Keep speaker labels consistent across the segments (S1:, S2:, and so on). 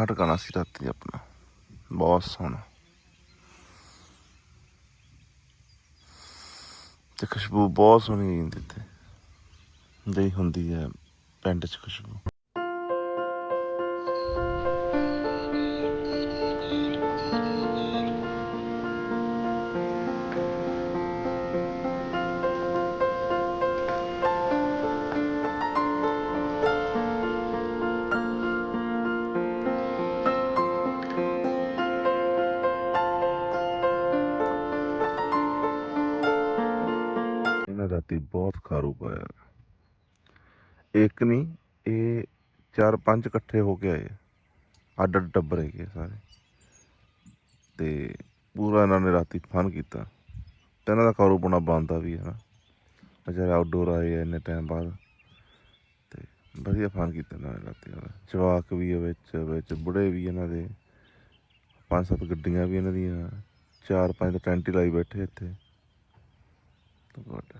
S1: ਆਹ ਟਿਕਾਣਾ ਸੀ ਰਾਤੀ ਆਪਣਾ। ਬਹੁਤ ਸੋਹਣਾ। ਤੇ ਖੁਸ਼ਬੂ ਬਹੁਤ ਸੋਹਣੀ ਆਉਂਦੀ ਇੱਥੇ। ਜਿਹੜੀ ਹੁੰਦੀ ਹੈ ਪਿੰਡ 'ਚ ਖੁਸ਼ਬੂ। ਬਹੁਤ ਖਾਰੂ ਪਾਇਆ। ਇੱਕ ਨਹੀਂ, ਇਹ ਚਾਰ ਪੰਜ ਇਕੱਠੇ ਹੋ ਕੇ ਆਏ। ਅੱਡ ਅੱਡ ਟੱਬਰ ਹੈਗੇ ਸਾਰੇ। ਤੇ ਪੂਰਾ ਇਹਨਾਂ ਨੇ ਰਾਤੀ ਫਨ ਕੀਤਾ। ਤੇ ਇਹਨਾਂ ਦਾ ਖਾਰੂ ਪੁਣਾ ਬੰਦਾ ਵੀ ਹੈ ਨਾ। ਵਿਚਾਰੇ ਆਊਟਡੋਰ ਆਏ ਆ ਇੰਨੇ ਟਾਈਮ ਬਾਅਦ। ਤੇ ਵਧੀਆ ਫਨ ਕੀਤਾ ਇਹਨਾਂ ਨੇ ਰਾਤੀ ਵਾਲਾ ਜਵਾਕ ਵੀ ਹੈ ਵਿੱਚ ਵਿੱਚ ਬੁੜੇ ਵੀ ਇਹਨਾਂ ਦੇ। ਪੰਜ ਸੱਤ ਗੱਡੀਆਂ ਵੀ ਇਹਨਾਂ ਦੀਆਂ। ਚਾਰ ਪੰਜ ਤਾਂ ਟੈਂਟ ਹੀ ਲਾਈ ਬੈਠੇ ਇੱਥੇ। ਤਾਂ ਗੁੱਡ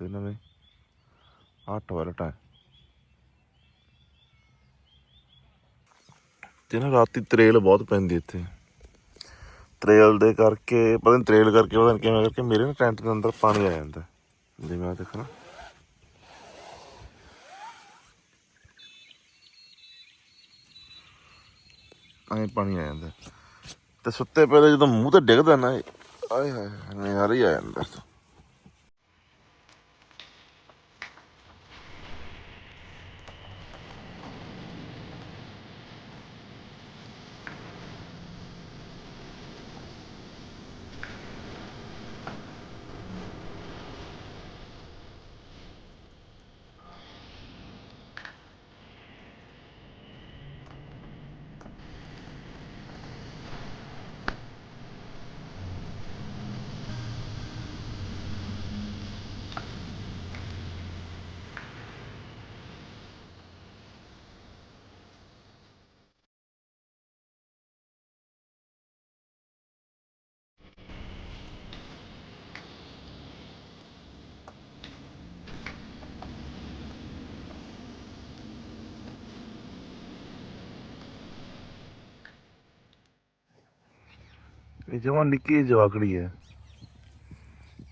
S1: ਤੇ ਇਹਨਾਂ ਨੇ ਅੱਠ ਵਾਲਾ ਹੈ ਤੇ ਨਾ ਰਾਤੀ ਤਰੇਲ ਬਹੁਤ ਪੈਂਦੀ ਇੱਥੇ। ਤਰੇਲ ਦੇ ਕਰਕੇ ਪਤਾ ਨਹੀਂ ਤਰੇਲ ਕਰਕੇ ਪਤਾ ਨਹੀਂ ਕਿਵੇਂ ਕਰਕੇ ਮੇਰੇ ਨਾ ਟੈਂਟ ਦੇ ਅੰਦਰ ਪਾਣੀ ਆ ਜਾਂਦਾ। ਜਿਵੇਂ ਆ ਦੇਖੋ ਨਾ। ਪਾਣੀ ਆ ਜਾਂਦਾ। ਤੇ ਸੁੱਤੇ ਪਏ ਜਦੋਂ ਮੂੰਹ ਤੇ ਡਿੱਗਦਾ ਨਾ ਇਹ, ਆਏ ਹਾਏ ਨਜ਼ਾਰਾ ਹੀ ਆ ਜਾਂਦਾ ਇਹ ਜਵਾਨ ਨਿੱਕੀ ਜਿਹੀ ਜਵਾਕੜੀ ਹੈ।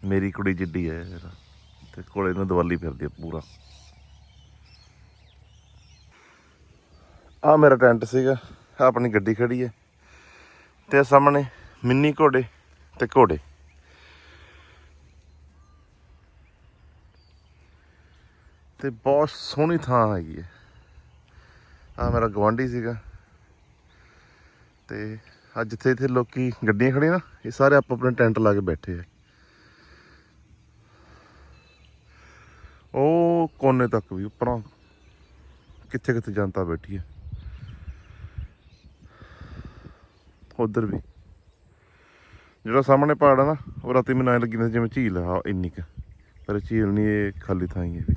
S1: ਮੇਰੀ ਕੁੜੀ ਜਿੱਡੀ ਹੈ ਇਹਦਾ ਤੇ ਕੋਲੇ ਨੂੰ ਦਵਾਲੀ ਫਿਰਦੀ ਹੈ ਪੂਰਾ। ਆ ਮੇਰਾ ਟੈਂਟ ਸੀਗਾ ਆਪਣੀ ਗੱਡੀ ਖੜੀ ਹੈ, ਤੇ ਸਾਹਮਣੇ ਮਿੰਨੀ ਘੋੜੇ ਤੇ ਘੋੜੇ। ਤੇ ਬਹੁਤ ਸੋਹਣੀ ਥਾਂ ਹੈਗੀ ਹੈ। ਆ ਮੇਰਾ ਗਵਾਂਢੀ ਸੀਗਾ, ਤੇ ਅੱਜ ਜਿੱਥੇ ਇੱਥੇ ਲੋਕੀ ਗੱਡੀਆਂ ਖੜੀਆਂ ਨਾ, ਇਹ ਸਾਰੇ ਆਪ ਆਪਣੇ ਟੈਂਟ ਲਾ ਕੇ ਬੈਠੇ ਆ। ਉਹ ਕੋਨੇ ਤੱਕ ਵੀ, ਉੱਪਰੋਂ ਕਿੱਥੇ ਕਿੱਥੇ ਜਨਤਾ ਬੈਠੀ ਹੈ ਉਧਰ ਵੀ। ਜਿਹੜਾ ਸਾਹਮਣੇ ਪਹਾੜ ਆ ਨਾ, ਉਹ ਰਾਤੀ ਮੈਨੂੰ ਐਂ ਲੱਗੀ ਜਿਵੇਂ ਝੀਲ ਆ ਇੰਨੀ ਕੁ। ਪਰ ਝੀਲ ਨਹੀਂ ਇਹ ਖਾਲੀ ਥਾਂ ਹੀ ਹੈ ਵੀ।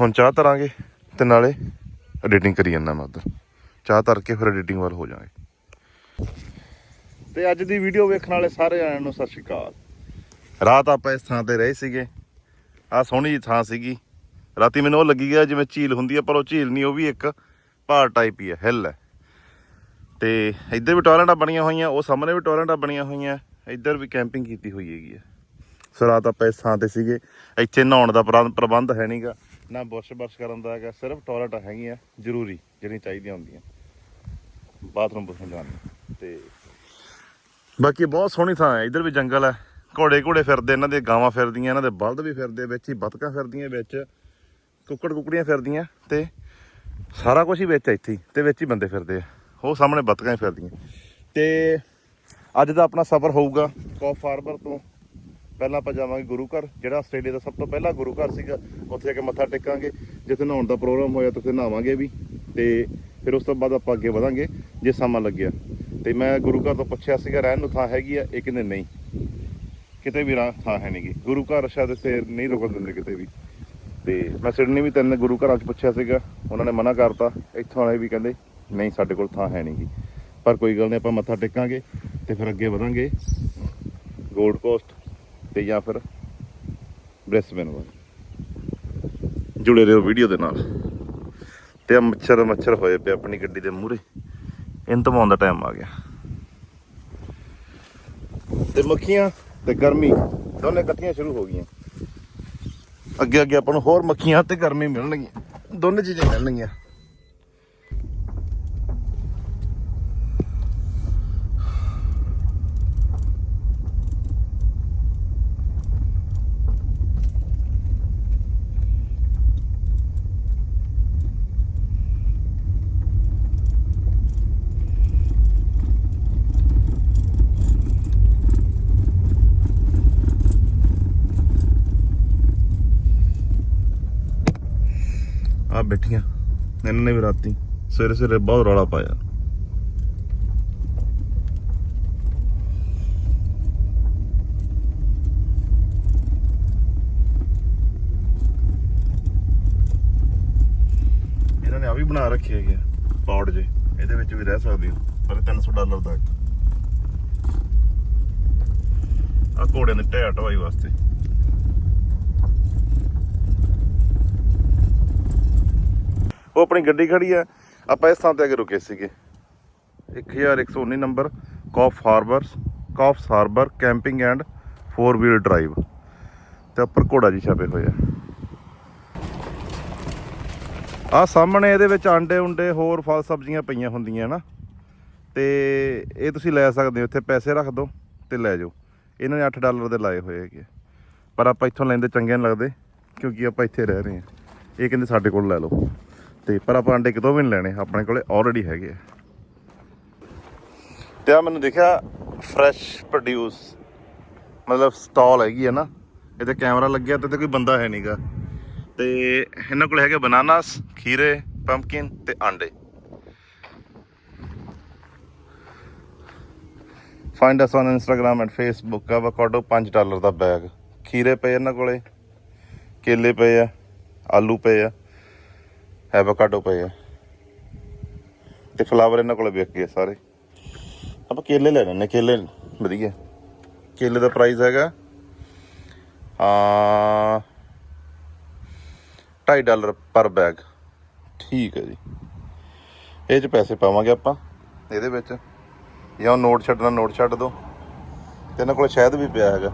S1: ਹੁਣ ਚਾਹ ਤਰਾਂਗੇ ਤੇ ਨਾਲੇ ਐਡੀਟਿੰਗ ਕਰੀ ਜਾਂਦਾ ਮੈਂ ਉਧਰ। ਚਾਹ ਤਰ ਕੇ ਫਿਰ ਐਡੀਟਿੰਗ ਵੱਲ ਹੋ ਜਾਵਾਂਗੇ। ਤੇ ਅੱਜ ਦੀ ਵੀਡੀਓ ਵੇਖਣ ਵਾਲੇ ਸਾਰੇ ਜਣਿਆਂ ਨੂੰ ਸਤਿ ਸ਼੍ਰੀ ਅਕਾਲ। ਰਾਤ ਆਪਾਂ ਇਸ ਥਾਂ ਤੇ ਰਹੇ ਸੀਗੇ। ਆ ਸੋਹਣੀ ਜਿਹੀ ਥਾਂ ਸੀਗੀ। ਰਾਤੀ ਮੈਨੂੰ ਉਹ ਲੱਗੀ ਗਿਆ ਜਿਵੇਂ ਝੀਲ ਹੁੰਦੀ ਹੈ ਪਰ ਉਹ ਝੀਲ ਨਹੀਂ ਉਹ ਵੀ ਇੱਕ ਪਹਾੜ ਟਾਈਪ ਹੀ ਹੈ ਹਿੱਲ ਹੈ ਤੇ ਇੱਧਰ ਵੀ ਟਾਇਲਟਾਂ ਬਣੀਆਂ ਹੋਈਆਂ ਉਹ ਸਾਹਮਣੇ ਵੀ ਟਾਇਲਟਾਂ ਬਣੀਆਂ ਹੋਈਆਂ। ਇੱਧਰ ਵੀ ਕੈਂਪਿੰਗ ਕੀਤੀ ਹੋਈ ਹੈਗੀ ਹੈ ਸੋ ਰਾਤ ਆਪਾਂ ਇਸ ਥਾਂ ਤੇ ਸੀਗੇ। ਇੱਥੇ ਨਹਾਉਣ ਦਾ ਪ੍ਰਬੰਧ ਹੈ ਨਹੀਂਗਾ ਨਾ ਬੁਰਸ਼ ਬਰਸ਼ ਕਰਨ ਦਾ ਹੈਗਾ ਸਿਰਫ ਟਾਇਲਟਾਂ ਹੈਗੀਆਂ ਜ਼ਰੂਰੀ ਜਿਹੜੀਆਂ ਚਾਹੀਦੀਆਂ ਹੁੰਦੀਆਂ। ਬਾਥਰੂਮ ਬੁਥਰੂਮ ਜਾਣ ਨੂੰ। ਤੇ ਬਾਕੀ ਬਹੁਤ ਸੋਹਣੀ ਥਾਂ ਹੈ ਇੱਧਰ ਵੀ ਜੰਗਲ ਹੈ। ਘੋੜੇ ਘੋੜੇ ਫਿਰਦੇ ਇਹਨਾਂ ਦੇ ਗਾਵਾਂ ਫਿਰਦੀਆਂ ਇਹਨਾਂ ਦੇ ਬਲਦ ਵੀ ਫਿਰਦੇ ਵਿੱਚ ਹੀ ਬਤਕਾਂ ਫਿਰਦੀਆਂ ਵਿੱਚ ਕੁੱਕੜ ਕੁੱਕੜੀਆਂ ਫਿਰਦੀਆਂ ਤੇ ਸਾਰਾ ਕੁਝ ਹੀ ਵਿੱਚ ਹੈ ਇੱਥੇ ਹੀ, ਤੇ ਵਿੱਚ ਹੀ ਬੰਦੇ ਫਿਰਦੇ ਆ। ਉਹ ਸਾਹਮਣੇ ਬਤਕਾਂ ਹੀ ਫਿਰਦੀਆਂ। ਤੇ ਅੱਜ ਦਾ ਆਪਣਾ ਸਫ਼ਰ ਹੋਊਗਾ ਕੌਫ ਫਾਰਬਰ ਤੋਂ। ਪਹਿਲਾਂ ਆਪਾਂ ਜਾਵਾਂਗੇ ਗੁਰੂ ਘਰ, ਜਿਹੜਾ ਆਸਟ੍ਰੇਲੀਆ ਦਾ ਸਭ ਤੋਂ ਪਹਿਲਾ ਗੁਰੂ ਘਰ ਸੀਗਾ। ਉੱਥੇ ਜਾ ਕੇ ਮੱਥਾ ਟੇਕਾਂਗੇ, ਜਿੱਥੇ ਨਹਾਉਣ ਦਾ ਪ੍ਰੋਗਰਾਮ ਹੋਇਆ, ਤਾਂ ਉੱਥੇ ਨਹਾਵਾਂਗੇ ਵੀ। ਤੇ ਫਿਰ ਉਸ ਤੋਂ ਬਾਅਦ ਆਪਾਂ ਅੱਗੇ ਵਧਾਂਗੇ, ਜੇ ਸਮਾਂ ਲੱਗਿਆ। ਤੇ ਮੈਂ ਗੁਰੂ ਘਰ ਤੋਂ ਪੁੱਛਿਆ ਸੀਗਾ, ਰਹਿਣ ਨੂੰ ਥਾਂ ਹੈਗੀ ਆ? ਇਹ ਕਹਿੰਦੇ ਨਹੀਂ। ਕਿਤੇ ਵੀ ਰਾ- ਥਾਂ ਹੈ ਨਹੀਂਗੀ ਗੁਰੂ ਘਰ ਸ਼ਾਇਦ ਇੱਥੇ ਨਹੀਂ ਰੁਕਣ ਦਿੰਦੇ ਕਿਤੇ ਵੀ। ਤੇ ਮੈਂ ਸਿਡਨੀ ਵੀ ਤਿੰਨ ਗੁਰੂ ਘਰਾਂ 'ਚ ਪੁੱਛਿਆ ਸੀਗਾ। ਉਹਨਾਂ ਨੇ ਮਨਾ ਕਰਤਾ। ਇੱਥੋਂ ਵਾਲੇ ਵੀ ਕਹਿੰਦੇ, ਨਹੀਂ, ਸਾਡੇ ਕੋਲ ਥਾਂ ਹੈ ਨਹੀਂਗੀ ਪਰ ਕੋਈ ਗੱਲ ਨਹੀਂ ਆਪਾਂ ਮੱਥਾ ਟੇਕਾਂਗੇ ਤੇ ਫਿਰ ਅੱਗੇ ਵਧਾਂਗੇ। Gold cost. ਤੇ ਜਾਂ ਫਿਰ ਬ੍ਰਿਸਬੇਨ ਵੱਲ ਜੁੜੇ ਰਹੋ ਵੀਡੀਓ ਦੇ ਨਾਲ। ਤੇ ਆ ਮੱਛਰ ਮੱਛਰ ਹੋਏ ਪਏ ਆਪਣੀ ਗੱਡੀ ਦੇ ਮੂਹਰੇ। ਇਹਨੂੰ ਧਵਾਉਣ ਦਾ ਟਾਈਮ ਆ ਗਿਆ। ਤੇ ਮੱਖੀਆਂ ਤੇ ਗਰਮੀ ਦੋਨੇ ਇਕੱਠੀਆਂ ਸ਼ੁਰੂ ਹੋ ਗਈਆਂ। ਅੱਗੇ ਅੱਗੇ ਆਪਾਂ ਨੂੰ ਹੋਰ ਮੱਖੀਆਂ ਤੇ ਗਰਮੀ ਮਿਲਣਗੀਆਂ। ਦੋਨੇ ਚੀਜ਼ਾਂ ਮਿਲਣਗੀਆਂ। ਬੈਠੀਆਂ। ਇਹਨਾਂ ਨੇ ਵੀ ਰਾਤੀ ਸਵੇਰੇ ਸਵੇਰੇ ਬਹੁਤ ਰੌਲਾ ਪਾਇਆ। ਇਹਨਾਂ ਨੇ ਆ ਵੀ ਬਣਾ ਰੱਖੇ ਹੈਗੇ ਆ, ਪੌਡ ਜੇ ਇਹਦੇ ਵਿੱਚ ਵੀ ਰਹਿ ਸਕਦੇ ਹੋ ਪਰ ਇਹ 300 ਡਾਲਰ ਦਾ ਇੱਕ। ਆ ਘੋੜਿਆਂ ਨੇ ਢਹਿ ਢਵਾਈ ਵਾਸਤੇ। ਉਹ ਆਪਣੀ ਗੱਡੀ ਖੜੀ ਆ। ਆਪਾਂ ਇਸ ਥਾਂ ਤੇ ਆ ਕੇ ਰੁਕੇ ਸੀਗੇ। 1119 number Coffs Harbours Coffs Harbour camping and 4 wheel drive ਤੇ ਉੱਪਰ ਘੋੜਾ ਜੀ ਛਾਪੇ ਹੋਏ ਆ। ਆ ਸਾਹਮਣੇ ਇਹਦੇ ਵਿੱਚ ਆਂਡੇ ਉਂਡੇ ਹੋਰ ਫਲ ਸਬਜ਼ੀਆਂ ਪਈਆਂ ਹੁੰਦੀਆਂ ਨਾ। ਤੇ ਇਹ ਤੁਸੀਂ ਲੈ ਸਕਦੇ ਹੋ। ਇੱਥੇ ਪੈਸੇ ਰੱਖ ਦਿਓ ਤੇ ਲੈ ਜਾਓ। ਇਹਨਾਂ ਨੇ 8 ਡਾਲਰ ਦੇ ਲਾਏ ਹੋਏ ਹੈਗੇ ਪਰ ਆਪਾਂ ਇੱਥੋਂ ਲੈਂਦੇ ਚੰਗੇ ਨਹੀਂ ਲੱਗਦੇ, ਕਿਉਂਕਿ ਆਪਾਂ ਇੱਥੇ ਰਹਿ ਰਹੇ ਹਾਂ। ਇਹ ਕਹਿੰਦੇ ਸਾਡੇ ਕੋਲ ਲੈ ਲਓ। ਤੇ ਪਰ ਆਪਾਂ ਅੰਡੇ ਕਿਤੋਂ ਵੀ ਨਹੀਂ ਲੈਣੇ, ਆਪਣੇ ਕੋਲੇ ਆਲਰੇਡੀ ਹੈਗੇ ਆ। ਤੇ ਆ ਮੈਨੂੰ ਦੇਖਿਆ ਫਰੈਸ਼ ਪ੍ਰੋਡਿਊਸ ਮਤਲਬ ਸਟਾਲ ਹੈਗੀ ਹੈ ਨਾ ਇਹਦੇ ਕੈਮਰਾ ਲੱਗਿਆ ਤੇ ਕੋਈ ਬੰਦਾ ਹੈ ਨਹੀਂਗਾ ਤੇ ਇਹਨਾਂ ਕੋਲ ਹੈਗੇ ਬਨਾਨਾਸ ਖੀਰੇ ਪੰਪਕਿਨ ਤੇ ਆਂਡੇ find us on Instagram and Facebook avocado 5 dollar the bag ਖੀਰੇ ਪਏ ਇਹਨਾਂ ਕੋਲੇ, ਕੇਲੇ ਪਏ ਆ, ਆਲੂ ਪਏ ਆ। ਐਵੋਕਾਡੋ ਪਏ ਆ। ਤੇ ਫਲਾਵਰ ਇਹਨਾਂ ਕੋਲ ਵਿਕ ਗਏ ਸਾਰੇ। ਆਪਾਂ ਕੇਲੇ ਲੈ ਲੈਣੇ ਕੇਲੇ ਵਧੀਆ। ਕੇਲੇ ਦਾ ਪ੍ਰਾਈਸ ਹੈਗਾ ਆ 2.5 ਡਾਲਰ ਪਰ ਬੈਗ ਠੀਕ ਹੈ ਜੀ। ਇਹ ਚ ਪੈਸੇ ਪਾਵਾਂਗੇ ਆਪਾਂ, ਇਹਦੇ ਵਿੱਚ। ਜਾਂ ਉਹ ਨੋਟ ਛੱਡਣਾ ਨੋਟ ਛੱਡ ਦੋ। ਤੇ ਇਹਨਾਂ ਕੋਲ ਸ਼ਾਇਦ ਵੀ ਪਿਆ ਹੈਗਾ।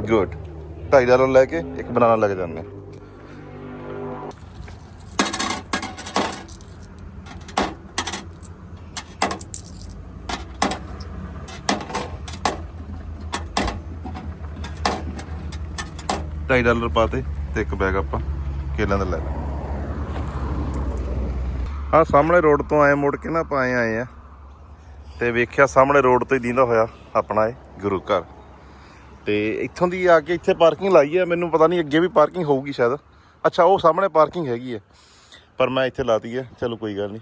S1: ਗੁੱਡ 2.5 ਡਾਲਰ ਲੈ ਕੇ ਇੱਕ ਬਨਾਨਾ ਲੱਗ ਜਾਂਦੇ ਹਾਂ। ਢਾਈ ਡਾਲਰ ਪਾਤੇ ਤੇ ਇੱਕ ਬੈਗ ਆਪਾਂ ਕੇਲਿਆਂ ਦਾ ਲੈ ਲਿਆ ਆ ਸਾਹਮਣੇ ਰੋਡ ਤੋਂ ਆਏ ਮੁੜ ਕੇ ਨਾ ਆਪਾਂ ਆਏ ਆਏ ਆ। ਤੇ ਵੇਖਿਆ ਸਾਹਮਣੇ ਰੋਡ ਤੋਂ ਹੀ ਦੀਂਦਾ ਹੋਇਆ ਆਪਣਾ ਇਹ ਗੁਰੂ ਘਰ। ਤੇ ਇੱਥੋਂ ਦੀ ਆ ਕੇ ਇੱਥੇ ਪਾਰਕਿੰਗ ਲਾਈ ਹੈ ਮੈਨੂੰ ਪਤਾ ਨਹੀਂ ਅੱਗੇ ਵੀ ਪਾਰਕਿੰਗ ਹੋਊਗੀ ਸ਼ਾਇਦ। ਅੱਛਾ, ਉਹ ਸਾਹਮਣੇ ਪਾਰਕਿੰਗ ਹੈਗੀ ਹੈ ਪਰ ਮੈਂ ਇੱਥੇ ਲਾਤੀ ਹੈ ਚਲੋ ਕੋਈ ਗੱਲ ਨਹੀਂ।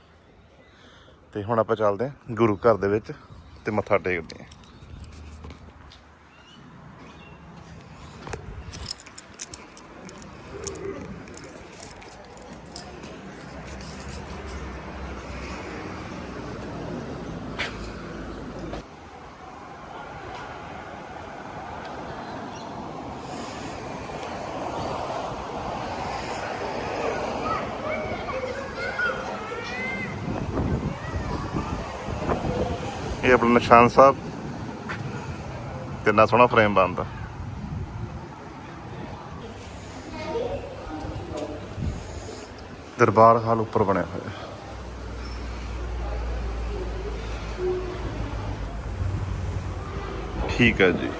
S1: ਤੇ ਹੁਣ ਆਪਾਂ ਚੱਲਦੇ ਹਾਂ ਗੁਰੂ ਘਰ ਦੇ ਵਿੱਚ ਤੇ ਮੱਥਾ ਟੇਕਦੇ ਹਾਂ ਇਹ ਆਪਣਾ ਨਿਸ਼ਾਨ ਸਾਹਿਬ। ਕਿੰਨਾ ਸੋਹਣਾ ਫਰੇਮ ਬਣਦਾ। ਦਰਬਾਰ ਹਾਲ ਉੱਪਰ ਬਣਿਆ ਹੋਇਆ। ਠੀਕ ਹੈ ਜੀ।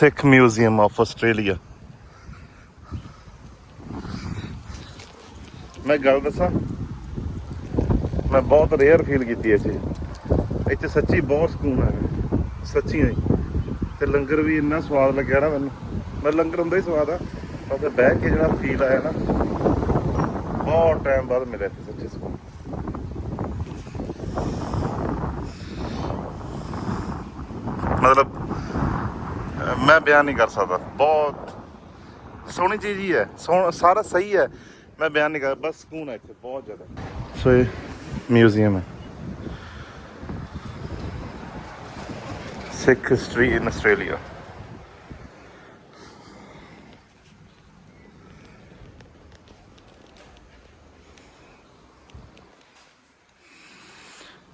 S1: Sikh museum of Australia. ਮੈਂ ਗੱਲ ਦੱਸਾਂ, ਮੈਂ ਬਹੁਤ ਰੇਅਰ ਫੀਲ ਕੀਤੀ ਇੱਥੇ। ਇੱਥੇ ਸੱਚੀ ਬਹੁਤ ਸਕੂਨ ਹੈ। ਸੱਚੀ ਹੀ ਤੇ ਲੰਗਰ ਵੀ ਇੰਨਾ ਸਵਾਦ ਲੱਗਿਆ ਨਾ ਮੈਨੂੰ। ਮੈਂ ਲੰਗਰ ਹੁੰਦਾ ਹੀ ਸਵਾਦ ਆ ਉੱਥੇ ਬਹਿ ਕੇ ਜਿਹੜਾ ਫੀਲ ਆਇਆ ਨਾ, ਬਹੁਤ ਟਾਈਮ ਬਾਅਦ ਮਿਲਿਆ ਇੱਥੇ ਸੱਚੀ ਸਕੂਨ। ਮਤਲਬ ਅਹ ਮੈਂ ਬਿਆਨ ਨਹੀਂ ਕਰ ਸਕਦਾ ਬਹੁਤ ਸੋਹਣੀ ਚੀਜ਼ ਹੀ ਹੈ ਸੋਹਣਾ ਸਾਰਾ ਸਹੀ ਹੈ ਮੈਂ ਬਿਆਨ ਨਹੀਂ ਕਰ ਬਸ ਸਕੂਨ ਹੈ ਇੱਥੇ ਬਹੁਤ ਜ਼ਿਆਦਾ ਸੋ ਇਹ ਮਿਊਜ਼ੀਅਮ ਹੈ Sikh history in Australia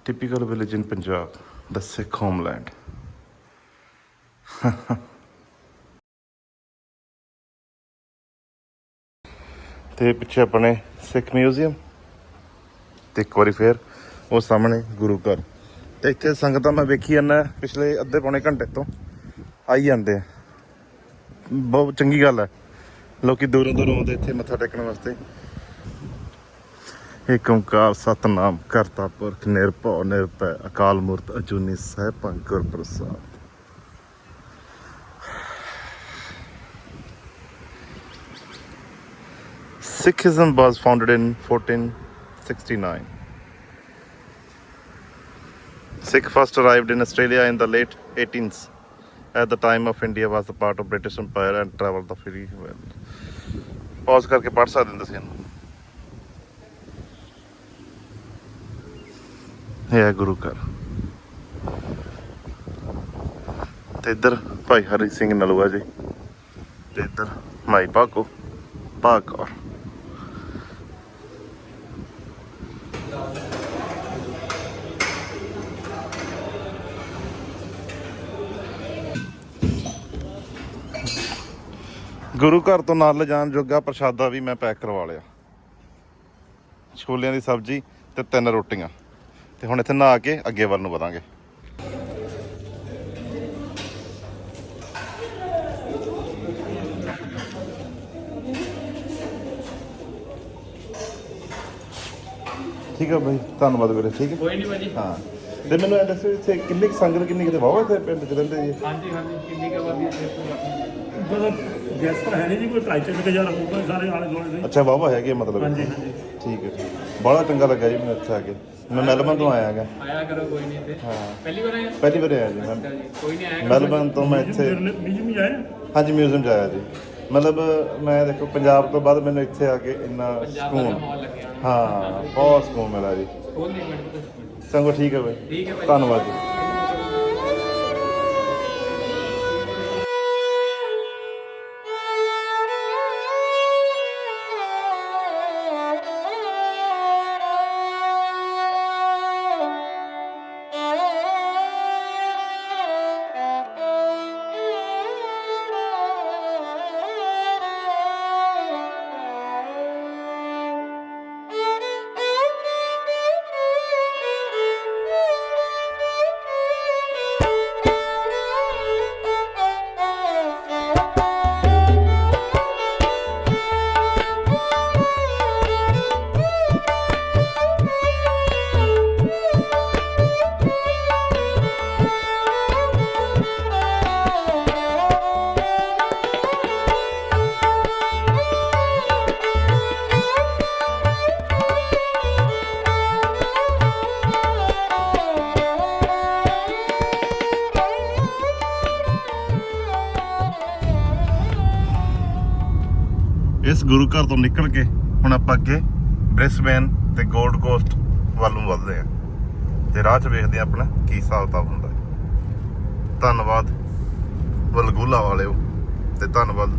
S1: typical village in Punjab, the Sikh homeland. ਤੇ ਪਿੱਛੇ ਆਪਣੇ ਸਿੱਖ ਮਿਊਜ਼ੀਅਮ ਤੇ ਇੱਕ ਵਾਰੀ ਫੇਰ ਉਹ ਸਾਹਮਣੇ ਗੁਰੂ ਘਰ। ਤੇ ਇੱਥੇ ਸੰਗਤਾਂ ਮੈਂ ਵੇਖੀ ਜਾਂਦਾ, ਪਿਛਲੇ ਅੱਧੇ ਪੌਣੇ ਘੰਟੇ ਤੋਂ ਆਈ ਜਾਂਦੇ ਆ। ਬਹੁਤ ਚੰਗੀ ਗੱਲ ਹੈ ਲੋਕੀ ਦੂਰੋਂ ਦੂਰੋਂ ਆਉਂਦੇ ਇੱਥੇ ਮੱਥਾ ਟੇਕਣ ਵਾਸਤੇ। ਏਕ ਓੰਕਾਰ ਸਤਨਾਮ ਕਰਤਾ ਪੁਰਖ ਨਿਰਭਉ ਨਿਰਭੈ, ਅਕਾਲ ਮੂਰਤ ਅਜੂਨੀ ਸਹਿਬੰ ਗੁਰ ਪ੍ਰਸਾਦ Sikhism was founded in 1469. Sikh first arrived in Australia in the late 18th. At the time of India was a part of British Empire and traveled the free world. Pause ਕਰਕੇ ਪੜ੍ਹ ਸਕਦੇ ਹੁੰਦੇ ਸੀ ਇਹਨੂੰ ਇਹ ਹੈ ਗੁਰੂ ਘਰ ਤੇ ਇੱਧਰ ਭਾਈ ਹਰੀ ਸਿੰਘ ਨਲੂਆ ਜੀ ਤੇ ਇੱਧਰ ਮਾਈ ਭਾਗੋ ਭਾਗੌਰ ਗੁਰੂ ਘਰ ਤੋਂ ਨਾਲ ਲਿਜਾਣ ਜੋਗਾ ਪ੍ਰਸ਼ਾਦਾ ਵੀ ਮੈਂ ਪੈਕ ਕਰਵਾ ਲਿਆ। ਛੋਲਿਆਂ ਦੀ ਸਬਜ਼ੀ ਤੇ ਤਿੰਨ ਰੋਟੀਆਂ। ਤੇ ਹੁਣ ਇੱਥੇ ਨਹਾ ਕੇ ਅੱਗੇ ਵੱਲ ਨੂੰ ਵਧਾਂਗੇ। ਠੀਕ ਹੈ ਭਾਈ ਧੰਨਵਾਦ ਵੀਰੇ ਠੀਕ ਹੈ
S2: ਕੋਈ ਨਹੀਂ ਭਾਜੀ
S1: ਹਾਂ। ਤੇ ਮੈਨੂੰ ਇਹ ਦੱਸੋ ਇੱਥੇ ਕਿੰਨੀ ਕੁ ਸੰਗਤ ਕਿੰਨੀ ਕਿਤੇ ਵਾਵਾ ਇੱਥੇ ਪਿੰਡ ਚ ਰਹਿੰਦੇ ਜੀ?
S2: ਹਾਂਜੀ ਹਾਂਜੀ ਕਿੰਨੀ ਕੁ ਵਾਦੀ
S3: ਮਤਲਬ ਗੈਸ ਤਾਂ ਹੈ ਨਹੀਂ ਜੀ ਕੋਈ ਢਾਈ ਤਿੰਨ ਕੁ ਹਜ਼ਾਰ ਹੋਊਗਾ ਸਾਰੇ ਆਲੇ ਦੁਆਲੇ ਦੇ।
S1: ਅੱਛਾ ਵਾਵਾ ਹੈਗੇ ਆ ਮਤਲਬ।
S3: ਹਾਂਜੀ। ਹਾਂਜੀ।
S1: ਠੀਕ ਹੈ ਠੀਕ ਬੜਾ ਚੰਗਾ ਲੱਗਾ ਜੀ ਮੈਨੂੰ ਇੱਥੇ ਆ ਕੇ। ਮੈਂ ਮੈਲਬਨ ਤੋਂ ਆਇਆ ਹੈਗਾ।
S2: ਆਇਆ ਕਰੋ ਕੋਈ ਨਹੀਂ ਤੇ
S1: ਹਾਂ।
S2: ਪਹਿਲੀ ਵਾਰ ਆਇਆ
S1: ਪਹਿਲੀ ਵਾਰ ਆਇਆ ਜੀ ਮੈਂ।
S2: ਅੱਛਾ ਜੀ ਕੋਈ ਨਹੀਂ ਆਇਆ ਕਰੋ।
S1: ਮੈਲਬਨ ਤੋਂ ਮੈਂ ਇੱਥੇ
S3: ਮਿਊਜ਼ੀਅਮ ਜਾਏ
S1: ਹਾਂਜੀ ਮਿਊਜ਼ੀਅਮ ਚ ਆਇਆ ਜੀ। ਮਤਲਬ ਮੈਂ ਦੇਖੋ ਪੰਜਾਬ ਤੋਂ ਬਾਅਦ ਮੈਨੂੰ ਇੱਥੇ ਆ ਕੇ ਇੰਨਾ
S2: ਪੰਜਾਬ ਦਾ
S1: ਸਕੂਨ।
S2: ਲੱਗਿਆ।
S1: ਹਾਂ ਬਹੁਤ ਸਕੂਨ ਮਿਲਿਆ ਜੀ।
S2: ਕੋਈ ਨਹੀਂ ਮਿੰਟ ਤੋਂ
S1: ਚੰਗੋ ਠੀਕ ਹੈ ਬਾਈ।
S2: ਠੀਕ ਹੈ
S1: ਧੰਨਵਾਦ ਜੀ। ਗੁਰੂ ਘਰ ਤੋਂ ਨਿਕਲ ਕੇ ਹੁਣ ਆਪਾਂ ਅੱਗੇ ਬ੍ਰਿਸਬੇਨ ਤੇ ਗੋਲਡ ਕੋਸਟ ਵੱਲ ਨੂੰ ਵੱਧਦੇ ਹਾਂ। ਤੇ ਰਾਹ 'ਚ ਵੇਖਦੇ ਹਾਂ ਆਪਣਾ ਕੀ ਹਿਸਾਬ ਕਿਤਾਬ ਹੁੰਦਾ ਧੰਨਵਾਦ ਵਲਗੂਲਾ ਵਾਲਿਓ ਤੇ ਧੰਨਵਾਦ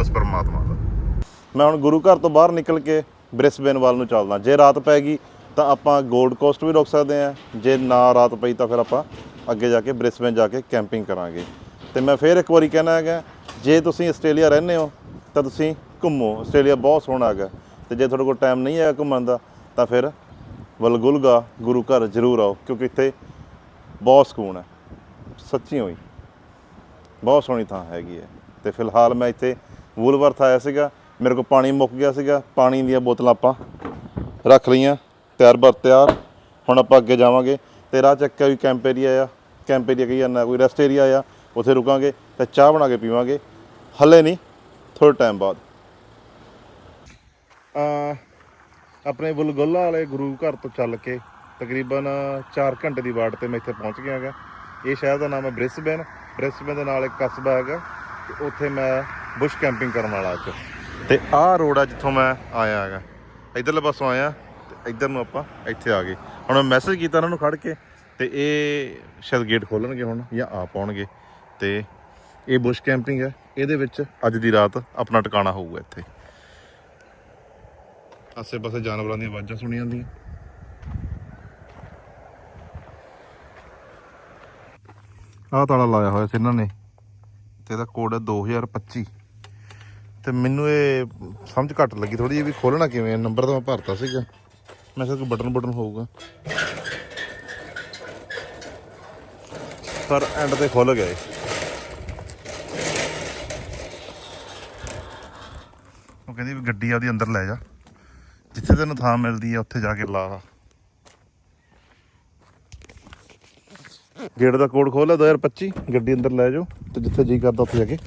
S1: ਉਸ ਪਰਮਾਤਮਾ ਦਾ। ਮੈਂ ਹੁਣ ਗੁਰੂ ਘਰ ਤੋਂ ਬਾਹਰ ਨਿਕਲ ਕੇ ਬ੍ਰਿਸਬੇਨ ਵੱਲ ਨੂੰ ਚੱਲਦਾ। ਜੇ ਰਾਤ ਪੈ ਗਈ ਤਾਂ ਆਪਾਂ ਗੋਲਡ ਕੋਸਟ ਵੀ ਰੁਕ ਸਕਦੇ ਹਾਂ। ਜੇ ਨਾ ਰਾਤ ਪਈ ਤਾਂ ਫਿਰ ਆਪਾਂ ਅੱਗੇ ਜਾ ਕੇ ਬ੍ਰਿਸਬੇਨ ਜਾ ਕੇ ਕੈਂਪਿੰਗ ਕਰਾਂਗੇ। ਤੇ ਮੈਂ ਫੇਰ ਇੱਕ ਵਾਰੀ ਕਹਿਣਾ ਹੈਗਾ, ਜੇ ਤੁਸੀਂ ਆਸਟ੍ਰੇਲੀਆ ਰਹਿੰਦੇ ਹੋ ਤਾਂ ਤੁਸੀਂ ਘੁੰਮੋ, ਆਸਟ੍ਰੇਲੀਆ ਬਹੁਤ ਸੋਹਣਾ ਹੈਗਾ। ਤੇ ਜੇ ਤੁਹਾਡੇ ਕੋਲ ਟਾਈਮ ਨਹੀਂ ਹੈਗਾ ਘੁੰਮਣ ਦਾ, ਤਾਂ ਫਿਰ ਵਲਗੁਲਗਾ ਗੁਰੂ ਘਰ ਜ਼ਰੂਰ ਆਓ, ਕਿਉਂਕਿ ਇੱਥੇ ਬਹੁਤ ਸਕੂਨ ਹੈ। ਸੱਚੀ ਹੋਈ। ਬਹੁਤ ਸੋਹਣੀ ਥਾਂ ਹੈਗੀ ਹੈ। ਤੇ ਫਿਲਹਾਲ ਮੈਂ ਇੱਥੇ ਵੂਲਵਰਥ ਆਇਆ ਸੀਗਾ, ਮੇਰੇ ਕੋਲ ਪਾਣੀ ਮੁੱਕ ਗਿਆ ਸੀਗਾ, ਪਾਣੀ ਦੀਆਂ ਬੋਤਲਾਂ ਆਪਾਂ ਰੱਖ ਲਈਆਂ, ਤਿਆਰ ਬਰ ਤਿਆਰ, ਹੁਣ ਆਪਾਂ ਅੱਗੇ ਜਾਵਾਂਗੇ। ਤੇ ਰਾਹ ਚੱਕਿਆ ਵੀ ਕੈਂਪ ਏਰੀਆ ਆ ਕੈਂਪ ਏਰੀਆ ਕਹੀ ਜਾਂਦਾ, ਕੋਈ ਰੈਸਟ ਏਰੀਆ ਆ, ਉੱਥੇ ਰੁਕਾਂਗੇ ਤੇ ਚਾਹ ਬਣਾ ਕੇ ਪੀਵਾਂਗੇ। ਹੱਲੇ ਨਹੀਂ ਥੋੜੇ ਟਾਈਮ ਬਾਅਦ। ਆਪਣੇ ਬੁਲਗੁੱਲਾ ਵਾਲੇ ਗੁਰੂ ਘਰ ਤੋਂ ਚੱਲ ਕੇ ਤਕਰੀਬਨ 4 ਘੰਟੇ ਦੀ ਵਾਟ ਤੇ ਮੈਂ ਇੱਥੇ ਪਹੁੰਚ ਗਿਆ ਹੈਗਾ। ਇਹ ਸ਼ਹਿਰ ਦਾ ਨਾਮ ਹੈ ਬ੍ਰਿਸਬੇਨ। ਬ੍ਰਿਸਬੇਨ ਦੇ ਨਾਲ ਇੱਕ ਕਸਬਾ ਹੈਗਾ ਤੇ ਉੱਥੇ ਮੈਂ ਬੁਸ਼ ਕੈਂਪਿੰਗ ਕਰਨ ਵਾਲਾ ਅੱਜ। ਤੇ ਆਹ ਰੋਡ ਆ ਜਿੱਥੋਂ ਮੈਂ ਆਇਆ ਹੈਗਾ। ਇਧਰਲੇ ਪਾਸੋਂ ਆਇਆ ਤੇ ਇਧਰ ਨੂੰ ਆਪਾਂ ਇੱਥੇ ਆ ਗਏ। ਹੁਣ ਮੈਂ ਮੈਸੇਜ ਕੀਤਾ ਉਹਨਾਂ ਨੂੰ ਖੜ ਕੇ ਤੇ ਇਹ ਸ਼ਾਇਦ ਗੇਟ ਖੋਲਣਗੇ ਹੁਣ ਜਾਂ ਆ ਪਾਉਣਗੇ ਤੇ ਇਹ ਬੁਸ਼ ਕੈਂਪਿੰਗ ਹੈ। ਇਹਦੇ ਵਿੱਚ ਅੱਜ ਦੀ ਰਾਤ ਆਪਣਾ ਟਿਕਾਣਾ ਹੋਊਗਾ ਇੱਥੇ। ਆਸੇ ਪਾਸੇ ਜਾਨਵਰਾਂ ਦੀਆਂ ਆਵਾਜ਼ਾਂ ਸੁਣੀ ਜਾਂਦੀਆਂ। ਆਹ ਤਾਲਾ ਲਾਇਆ ਹੋਇਆ ਸੀ ਇਹਨਾਂ ਨੇ। ਤੇ ਇਹਦਾ ਕੋਡ ਹੈ 2025 ਤੇ ਮੈਨੂੰ ਇਹ ਸਮਝ ਘੱਟ ਲੱਗੀ ਥੋੜੀ ਜਿਹੀ ਵੀ ਖੋਲਣਾ ਕਿਵੇਂ ਹੈ। ਨੰਬਰ ਤਾਂ ਮੈਂ ਭਰਤਾ ਸੀਗਾ। ਮੈਂ ਕਿਹਾ ਕੋਈ ਬਟਨ ਬਟਨ ਹੋਊਗਾ। ਪਰ ਐਂਡ ਤੇ ਖੁੱਲ ਗਿਆ ਉਹ ਕਹਿੰਦੀ ਵੀ ਗੱਡੀ ਆ ਉਹਦੀ ਅੰਦਰ ਲੈ ਜਾ। ਜਿੱਥੇ ਤੈਨੂੰ ਥਾਂ ਮਿਲਦੀ ਆ ਉੱਥੇ ਜਾ ਕੇ ਲਾ। ਗੇਟ ਦਾ ਕੋਡ ਖੋਲ ਲੈ 2025 ਗੱਡੀ ਅੰਦਰ ਲੈ ਜਾਓ ਤੇ ਜਿੱਥੇ ਜੀ ਕਰਦਾ ਉੱਥੇ ਜਾ ਕੇ।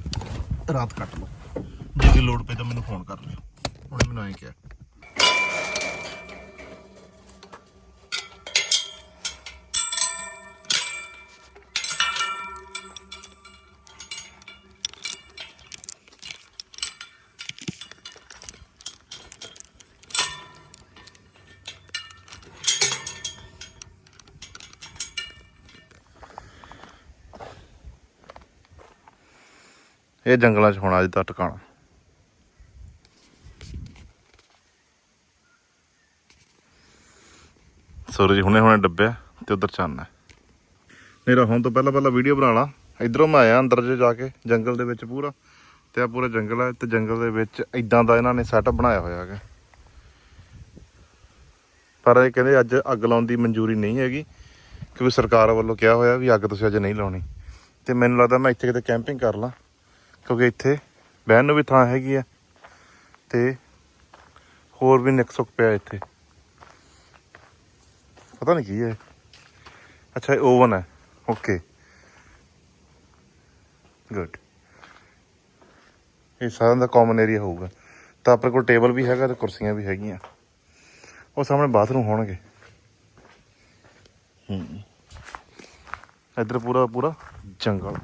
S1: ਰਾਤ ਕੱਟ ਲਓ। ਜੇ ਕੋਈ ਲੋਡ ਪਏ ਤਾਂ ਮੈਨੂੰ ਫੋਨ ਕਰ ਲਿਓ। ਉਹਨੇ ਮੈਨੂੰ ਐਂ ਕਿਹਾ। ਇਹ ਜੰਗਲਾਂ 'ਚ ਹੋਣਾ ਅੱਜ ਦਾ ਟਿਕਾਣਾ। ਸੂਰਜ ਹੁਣੇ ਹੁਣੇ ਡੱਬਿਆ ਤੇ ਉਧਰ ਚੰਨ ਹੈ ਮੇਰਾ ਹੁਣ ਤੋਂ ਪਹਿਲਾਂ ਪਹਿਲਾਂ ਵੀਡੀਓ ਬਣਾ ਲਾ। ਇਧਰੋਂ ਮੈਂ ਆਇਆ ਅੰਦਰ ਜੇ ਜਾ ਕੇ, ਜੰਗਲ ਦੇ ਵਿੱਚ ਪੂਰਾ। ਤੇ ਆ ਪੂਰਾ ਜੰਗਲ ਹੈ ਤੇ ਜੰਗਲ ਦੇ ਵਿੱਚ ਇਦਾਂ ਦਾ ਇਹਨਾਂ ਨੇ ਸੈਟਅਪ ਬਣਾਇਆ ਹੋਇਆ ਹੈਗਾ। ਪਰ ਇਹ ਕਹਿੰਦੇ ਅੱਜ ਅੱਗ ਲਾਉਣ ਦੀ ਮਨਜ਼ੂਰੀ ਨਹੀਂ ਹੈਗੀ, ਕਿਉਂਕਿ ਸਰਕਾਰ ਵੱਲੋਂ ਕਿਹਾ ਹੋਇਆ ਵੀ ਅੱਗ ਤੁਸੀਂ ਅੱਜ ਨਹੀਂ ਲਾਉਣੀ। ਤੇ ਮੈਨੂੰ ਲੱਗਦਾ ਮੈਂ ਇੱਥੇ ਕਿਤੇ ਕੈਂਪਿੰਗ ਕਰ ਲਾਂ। ਕਿਉਂਕਿ ਇੱਥੇ ਬਹਿਣ ਨੂੰ ਵੀ ਥਾਂ ਹੈਗੀ ਆ ਤੇ ਹੋਰ ਵੀ ਨਿਕ ਸੁੱਕ ਪਿਆ ਇੱਥੇ। ਪਤਾ ਨਹੀਂ ਕੀ ਹੈ। ਅੱਛਾ, ਇਹ ਓਵਨ ਹੈ। ਓਕੇ। ਗੁੱਡ ਇਹ ਸਾਰਿਆਂ ਦਾ ਕਾਮਨ ਏਰੀਆ ਹੋਊਗਾ। ਤਾਂ ਆਪਣੇ ਕੋਲ ਟੇਬਲ ਵੀ ਹੈਗਾ ਤੇ ਕੁਰਸੀਆਂ ਵੀ ਹੈਗੀਆਂ। ਉਹ ਸਾਹਮਣੇ ਬਾਥਰੂਮ ਹੋਣਗੇ। ਹੂੰ। ਇੱਧਰ ਪੂਰਾ ਪੂਰਾ ਜੰਗਲ।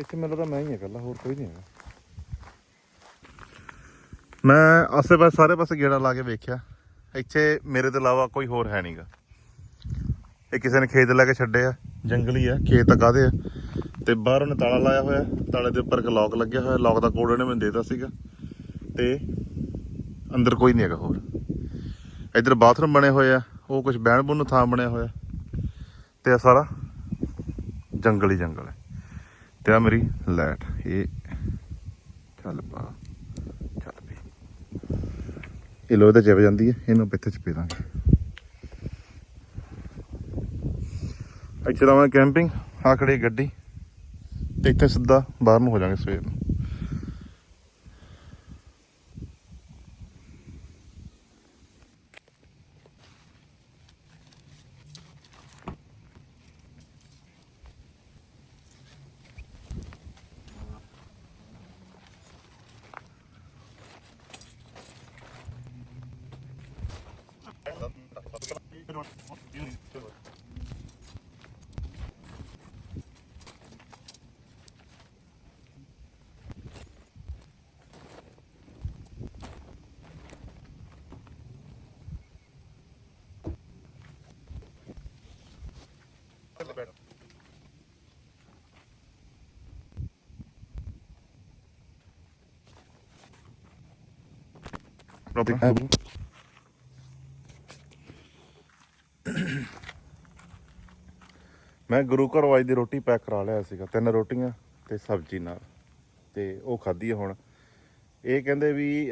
S1: ਇੱਥੇ ਮੈਨੂੰ ਲੱਗਦਾ ਮੈਂ ਹੀ ਹਾਂ ਇਕੱਲਾ, ਹੋਰ ਕੋਈ ਨਹੀਂ ਹੈਗਾ। ਮੈਂ ਆਸੇ ਪਾਸੇ, ਸਾਰੇ ਪਾਸੇ ਗੇੜਾ ਲਾ ਕੇ ਵੇਖਿਆ। ਇੱਥੇ ਮੇਰੇ ਤੋਂ ਇਲਾਵਾ ਕੋਈ ਹੋਰ ਹੈ ਨਹੀਂਗਾ ਇਹ ਕਿਸੇ ਨੇ ਖੇਤ ਲੈ ਕੇ ਛੱਡੇ ਆ, ਜੰਗਲੀ ਆ, ਖੇਤ ਤਾਂ ਕਾਹਦੇ ਆ। ਤੇ ਬਾਹਰ ਉਹਨੇ ਤਾਲਾ ਲਾਇਆ ਹੋਇਆ, ਤਾਲੇ ਦੇ ਉੱਪਰ ਇੱਕ ਲੌਕ ਲੱਗਿਆ ਹੋਇਆ ਲੌਕ ਦਾ ਕੋਡ ਉਹਨੇ ਮੈਨੂੰ ਦੇਤਾ ਸੀਗਾ। ਤੇ ਅੰਦਰ ਕੋਈ ਨਹੀਂ ਹੈਗਾ ਹੋਰ। ਇੱਧਰ ਬਾਥਰੂਮ ਬਣੇ ਹੋਏ ਆ, ਉਹ ਕੁਝ ਬਹਿਣ ਬੁਣ ਨੂੰ ਥਾਂ ਬਣਿਆ ਹੋਇਆ। ਤੇ ਆ ਸਾਰਾ ਜੰਗਲੀ ਜੰਗਲ ਹੈ। ਤੇ ਆ ਮੇਰੀ ਲਾਈਟ। ਇਹ ਚੱਲ ਪਾ। ਚੱਲ ਪਈ ਇਹ ਲੋਹੇ ਤੇ ਚਿਪ ਜਾਂਦੀ ਹੈ, ਇਹਨੂੰ ਪਿੱਥੇ ਚਪੇ ਦਾਂਗੇ ਇੱਥੇ ਲਾਵਾਂ ਕੈਂਪਿੰਗ ਆ ਖੜੀ ਗੱਡੀ। ਤੇ ਇੱਥੇ ਸਿੱਧਾ ਬਾਹਰ ਨੂੰ ਹੋ ਜਾਾਂਗੇ ਸਵੇਰ ਨੂੰ। ਪ੍ਰੋਬਲਮ ਮੈਂ ਗੁਰੂ ਘਰ ਵਾਜ ਦੀ ਰੋਟੀ ਪੈਕ ਕਰਾ ਲਿਆ ਸੀਗਾ ਤਿੰਨ ਰੋਟੀਆਂ ਤੇ ਸਬਜ਼ੀ ਨਾਲ ਤੇ ਉਹ ਖਾਧੀ ਹੁਣ। ਇਹ ਕਹਿੰਦੇ ਵੀ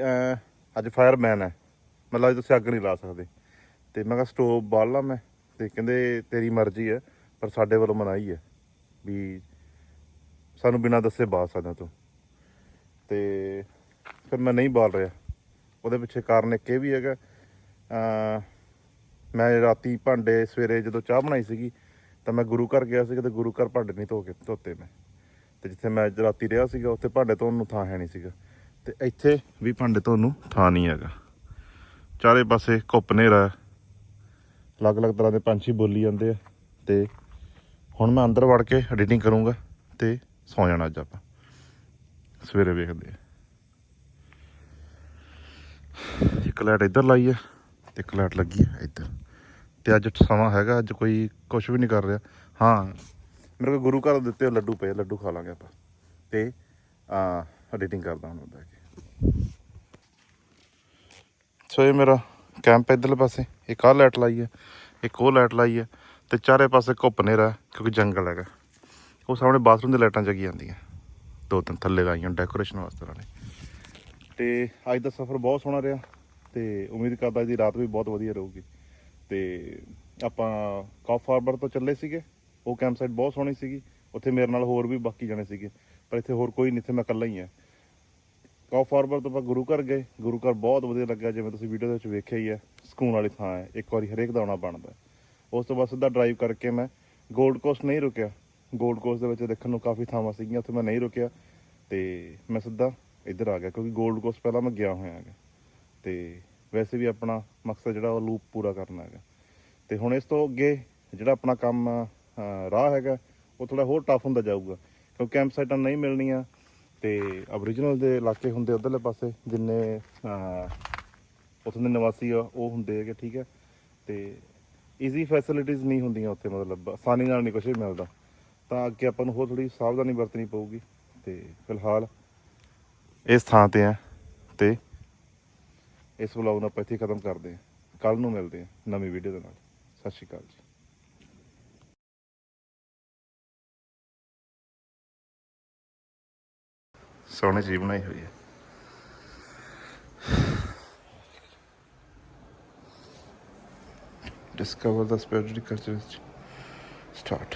S1: ਅੱਜ ਫਾਇਰਮੈਨ ਹੈ ਮਤਲਬ ਅੱਜ ਤੁਸੀਂ ਅੱਗ ਨਹੀਂ ਲਾ ਸਕਦੇ। ਤੇ ਮੈਂ ਕਿਹਾ ਸਟੋਵ ਬਾਲ ਲਾ ਮੈਂ ਤੇ ਕਹਿੰਦੇ ਤੇਰੀ ਮਰਜ਼ੀ ਹੈ ਪਰ ਸਾਡੇ ਵੱਲੋਂ ਮਨਾਹੀ ਹੈ ਵੀ ਸਾਨੂੰ ਬਿਨਾਂ ਦੱਸੇ ਬਾਲ ਸਕਦਾ ਤੂੰ। ਤੇ ਫਿਰ ਮੈਂ ਨਹੀਂ ਬਾਲ ਰਿਹਾ। ਉਹਦੇ ਪਿੱਛੇ ਕਾਰਨ ਇੱਕ ਇਹ ਵੀ ਹੈਗਾ ਮੈਂ ਰਾਤੀ ਭਾਂਡੇ ਸਵੇਰੇ ਜਦੋਂ ਚਾਹ ਬਣਾਈ ਸੀਗੀ, ਤਾਂ ਮੈਂ ਗੁਰੂ ਘਰ ਗਿਆ ਸੀ ਤੇ ਗੁਰੂ ਘਰ ਭਾਂਡੇ ਨਹੀਂ ਧੋ ਕੇ ਧੋਤੇ ਮੈਂ। ਤੇ ਜਿੱਥੇ ਮੈਂ ਰਾਤੀ ਰਿਹਾ ਸੀਗਾ, ਉੱਥੇ ਭਾਂਡੇ ਧੋਣ ਨੂੰ ਥਾਂ ਹੈ ਨਹੀਂ ਸੀਗਾ। ਤੇ ਇੱਥੇ ਵੀ ਭਾਂਡੇ ਧੋਣ ਨੂੰ ਥਾਂ ਨਹੀਂ ਹੈਗਾ। ਚਾਰੇ ਪਾਸੇ ਘੁੱਪ ਹਨੇਰਾ ਅਲੱਗ-ਅਲੱਗ ਤਰ੍ਹਾਂ ਦੇ ਪੰਛੀ ਬੋਲੀ ਜਾਂਦੇ ਆ। ਤੇ ਹੁਣ ਮੈਂ ਅੰਦਰ ਵੜ ਕੇ ਐਡੀਟਿੰਗ ਕਰੂੰਗਾ ਤੇ ਸੌ ਜਾਣਾ ਅੱਜ ਆਪਾਂ। ਸਵੇਰੇ ਵੇਖਦੇ ਆ। ਇੱਕ ਲਾਈਟ ਇੱਧਰ ਲਾਈ ਹੈ ਤੇ ਇੱਕ ਲਾਈਟ ਲੱਗੀ ਹੈ ਇੱਧਰ। ਤੇ ਅੱਜ ਸਮਾਂ ਹੈਗਾ, ਅੱਜ ਕੋਈ ਕੁਝ ਵੀ ਨਹੀਂ ਕਰ ਰਿਹਾ। ਹਾਂ, ਮੇਰੇ ਕੋਲ ਗੁਰੂ ਘਰ ਦਿੱਤੇ ਲੱਡੂ ਪਏ, ਲੱਡੂ ਖਾ ਲਾਂਗੇ ਆਪਾਂ। ਤੇ, ਆ ਐਡੀਟਿੰਗ ਕਰਦਾ ਹੁਣ ਬਹਿ ਕੇ। ਸੋ ਇਹ ਮੇਰਾ ਕੈਂਪ ਇੱਧਰਲੇ ਪਾਸੇ। ਇੱਕ ਆਹ ਲਾਈਟ ਲਾਈ ਹੈ, ਇੱਕ ਉਹ ਲਾਈਟ ਲਾਈ ਹੈ। ਤੇ ਚਾਰੇ ਪਾਸੇ ਘੁੱਪ ਹਨੇਰਾ ਕਿਉਂਕਿ ਜੰਗਲ ਹੈਗਾ। ਉਹ ਸਾਹਮਣੇ ਬਾਥਰੂਮ ਦੀ ਲਾਈਟਾਂ ਜਗੀ ਜਾਂਦੀਆਂ। ਦੋ ਤਿੰਨ ਥੱਲੇ ਲਾਈਆਂ ਡੈਕੋਰੇਸ਼ਨ ਵਾਸਤੇ ਨਾਲੇ ਤੇ ਅੱਜ ਦਾ ਸਫ਼ਰ ਬਹੁਤ ਸੋਹਣਾ ਰਿਹਾ ਤੇ ਉਮੀਦ ਕਰਦਾ ਅੱਜ ਦੀ ਰਾਤ ਵੀ ਬਹੁਤ ਵਧੀਆ ਰਹੂਗੀ। ਤੇ ਆਪਾਂ ਕਾਫ ਹਾਰਬਰ ਤੋਂ ਚੱਲੇ ਸੀਗੇ, ਉਹ ਕੈਂਪ ਸਾਈਟ ਬਹੁਤ ਸੋਹਣੀ ਸੀਗੀ, ਉੱਥੇ ਮੇਰੇ ਨਾਲ ਹੋਰ ਵੀ ਬਾਕੀ ਜਾਣੇ ਸੀਗੇ, ਪਰ ਇੱਥੇ ਹੋਰ ਕੋਈ ਨਹੀਂ ਇੱਥੇ ਮੈਂ ਇਕੱਲਾ ਹੀ ਹਾਂ। ਕਾਫ ਹਾਰਬਰ ਤੋਂ ਆਪਾਂ ਗੁਰੂ ਘਰ ਗਏ, ਗੁਰੂ ਘਰ ਬਹੁਤ ਵਧੀਆ ਲੱਗਾ ਜਿਵੇਂ ਤੁਸੀਂ ਵੀਡੀਓ ਦੇ ਵਿੱਚ ਵੇਖਿਆ ਹੀ ਹੈ, ਸਕੂਨ ਵਾਲੀ ਥਾਂ ਹੈ, ਇੱਕ ਵਾਰੀ ਹਰੇਕ ਦਾ ਆਉਣਾ ਬਣਦਾ ਉਸ ਤੋਂ ਬਾਅਦ ਸਿੱਧਾ ਡਰਾਈਵ ਕਰਕੇ ਮੈਂ 골ਡ ਕੋਸਟ ਨਹੀਂ ਰੁਕਿਆ। 골ਡ ਕੋਸਟ ਦੇ ਵਿੱਚ ਦੇਖਣ ਨੂੰ ਕਾਫੀ ਥਾਵਾਂ ਸੀਗੀਆਂ, ਉੱਥੇ ਮੈਂ ਨਹੀਂ ਰੁਕਿਆ, ਤੇ ਮੈਂ ਸਿੱਧਾ ਇੱਧਰ ਆ ਗਿਆ, ਕਿਉਂਕਿ 골ਡ ਕੋਸਟ ਪਹਿਲਾਂ ਮੈਂ ਗਿਆ ਹੋਇਆ ਹੈਗਾ। ਤੇ ਵੈਸੇ ਵੀ ਆਪਣਾ ਮਕਸਦ ਜਿਹੜਾ ਉਹ ਲੂਪ ਪੂਰਾ ਕਰਨਾ ਹੈਗਾ। ਤੇ ਹੁਣ ਇਸ ਤੋਂ ਅੱਗੇ ਜਿਹੜਾ ਆਪਣਾ ਕੰਮ ਰਾਹ ਹੈਗਾ, ਉਹ ਥੋੜਾ ਹੋਰ ਟਫ ਹੁੰਦਾ ਜਾਊਗਾ ਕਿਉਂਕਿ ਕੈਂਪ ਸਾਈਟਾਂ ਨਹੀਂ ਮਿਲਣੀਆਂ। ਤੇ ਅਬਰੀਜਨਲ ਦੇ ਇਲਾਕੇ ਹੁੰਦੇ ਉਧਰਲੇ ਪਾਸੇ, ਜਿੰਨੇ ਉੱਥੋਂ ਦੇ ਨਿਵਾਸੀ ਆ, ਉਹ ਹੁੰਦੇ ਹੈਗੇ, ਠੀਕ ਹੈ। ਤੇ ਈਜ਼ੀ ਫੈਸਿਲਿਟੀਆਂ ਨਹੀਂ ਹੁੰਦੀਆਂ ਉੱਥੇ, ਮਤਲਬ ਆਸਾਨੀ ਨਾਲ ਨਹੀਂ ਕੁਝ ਵੀ ਮਿਲਦਾ। ਤਾਂ ਅੱਗੇ ਆਪਾਂ ਨੂੰ ਹੋਰ ਥੋੜੀ ਸਾਵਧਾਨੀ ਵਰਤਣੀ ਪਊਗੀ। ਤੇ ਫਿਲਹਾਲ ਇਸ ਥਾਂ ਤੇ ਆ ਤੇ ਇਸ ਵਲੌਗ ਨੂੰ ਆਪਾਂ ਇੱਥੇ ਖਤਮ ਕਰਦੇ ਹਾਂ। ਕੱਲ ਨੂੰ ਮਿਲਦੇ ਹਾਂ ਨਵੀਂ ਵੀਡੀਓ ਦੇ ਨਾਲ। ਸਤਿ ਸ਼੍ਰੀ ਅਕਾਲ ਜੀ। ਸੋਹਣੀ ਚੀਜ਼ ਬਣਾਈ ਹੋਈ ਹੈ। Discover the spiritual culture start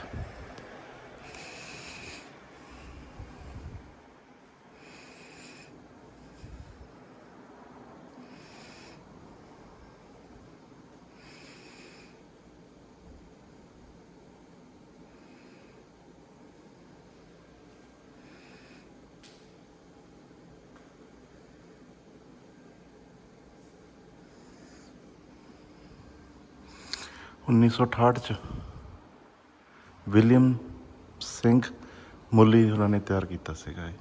S1: ਉੱਨੀ ਸੌ ਅਠਾਹਠ ਚ ਵਿਲੀਅਮ ਸਿੰਘ ਮੁੱਲੀ ਉਹਨਾਂ ਨੇ ਤਿਆਰ ਕੀਤਾ ਸੀਗਾ ਇਹ।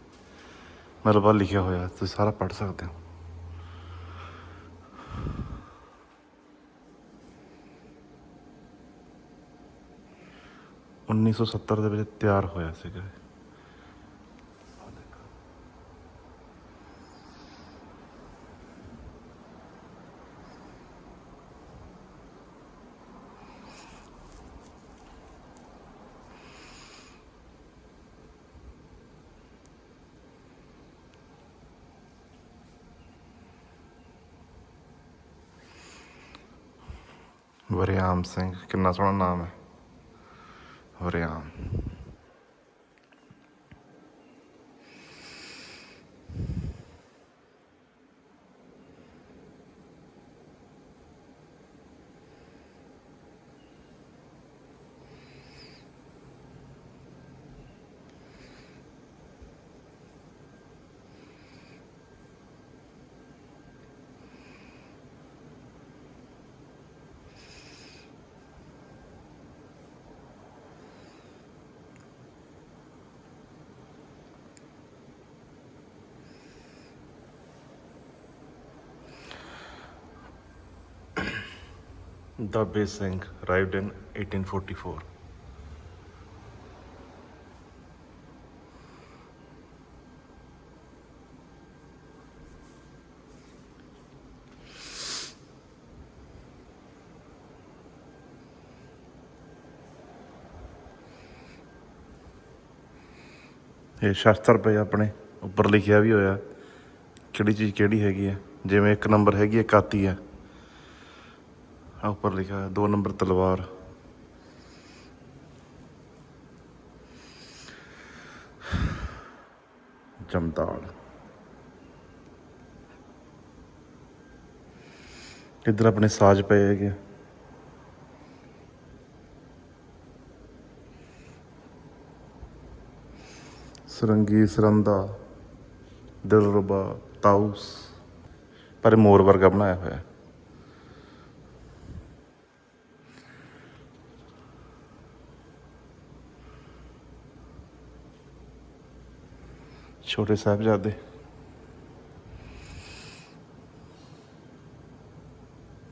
S1: ਮਤਲਬ ਆਹ ਲਿਖਿਆ ਹੋਇਆ, ਤੁਸੀਂ ਸਾਰਾ ਪੜ੍ਹ ਸਕਦੇ ਹੋ। ਉੱਨੀ ਸੌ ਸੱਤਰ ਦੇ ਵਿੱਚ ਤਿਆਰ ਹੋਇਆ ਸੀਗਾ ਇਹ। ਵਰਿਆਮ ਸਿੰਘ ਕਿੰਨਾ ਸੋਹਣਾ ਨਾਮ ਹੈ Waryam Dabbe Singh, arrived in 1844. ਇਹ ਸ਼ਸਤਰ ਪਏ ਆਪਣੇ ਉੱਪਰ ਲਿਖਿਆ ਵੀ ਹੋਇਆ, ਕਿਹੜੀ ਚੀਜ਼ ਕਿਹੜੀ ਹੈਗੀ ਹੈ ਜਿਵੇਂ ਇੱਕ ਨੰਬਰ ਹੈਗੀ ਹੈ ਕਾਤੀ ਹੈ ਆ ਉੱਪਰ ਲਿਖਿਆ ਹੈ ਦੋ ਨੰਬਰ ਤਲਵਾਰ। ਜਮਦਾਲ ਇੱਧਰ ਆਪਣੇ ਸਾਜ ਪਏ ਹੈਗੇ? ਸਰੰਗੀ, ਸਰੰਦਾ, ਦਿਲਰਬਾ ਤਾਉਸ ਪਰ ਮੋਰ ਵਰਗਾ ਬਣਾਇਆ ਹੋਇਆ ਹੈ। ਛੋਟੇ ਸਾਹਿਬਜ਼ਾਦੇ।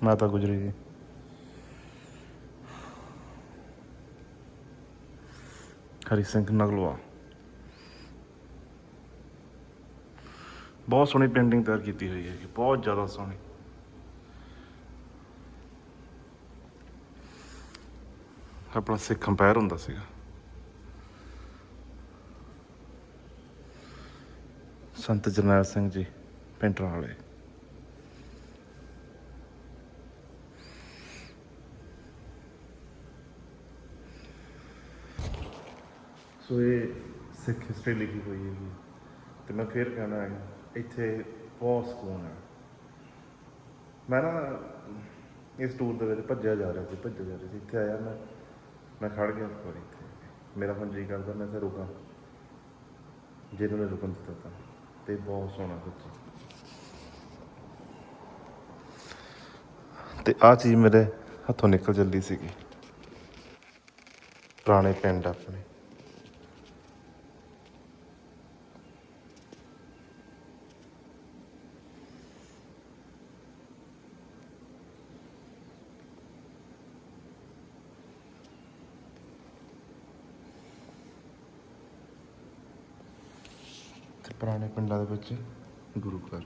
S1: ਮਾਤਾ ਗੁਜਰੀ ਜੀ। ਹਰੀ ਸਿੰਘ ਨਗਲਵਾ ਬਹੁਤ ਸੋਹਣੀ ਪੇਂਟਿੰਗ ਤਿਆਰ ਕੀਤੀ ਹੋਈ ਹੈ ਬਹੁਤ ਜ਼ਿਆਦਾ ਸੋਹਣੀ। ਆਪਣਾ ਸਿੱਖ ਕੰਪੇਅਰ ਹੁੰਦਾ ਸੀਗਾ। ਸੰਤ ਜਰਨੈਲ ਸਿੰਘ ਜੀ ਪਿੰਡਰਾਂ ਵਾਲੇ ਸੋ ਇਹ ਸਿੱਖ ਹਿਸਟਰੀ ਲਿਖੀ ਹੋਈ ਹੈਗੀ ਤੇ ਮੈਂ ਫੇਰ ਕਹਿਣਾ ਹੈ, ਇੱਥੇ ਬਹੁਤ ਸਕੂਨ ਹੈ। ਮੈਂ ਨਾ ਇਸ ਟੂਰ ਦੇ ਵਿੱਚ ਭੱਜਿਆ ਜਾ ਰਿਹਾ ਸੀ, ਭੱਜਿਆ ਜਾ ਰਿਹਾ ਸੀ। ਇੱਥੇ ਆਇਆ ਮੈਂ ਮੈਂ ਖੜ ਗਿਆ ਇੱਕ ਵਾਰੀ ਇੱਥੇ। ਮੇਰਾ ਹੁਣ ਜੀ ਕਰਦਾ, ਮੈਂ ਇੱਥੇ ਰੁਕਾਂ। ਜਿਹਨੂੰ ਨੇ ਰੁਕਣ ਦਿੱਤਾ ਤਾਂ। ਤੇ ਬਹੁਤ ਸੋਹਣਾ ਸੱਚੀ। ਤੇ ਆ ਚੀਜ਼ ਮੇਰੇ ਹੱਥੋਂ ਨਿਕਲ ਚੱਲੀ ਸੀਗੀ। ਪੁਰਾਣੇ ਪਿੰਡ ਆਪਣੇ ਤੇ ਪੁਰਾਣੇ ਪਿੰਡਾਂ ਦੇ ਵਿੱਚ ਗੁਰੂ ਘਰ।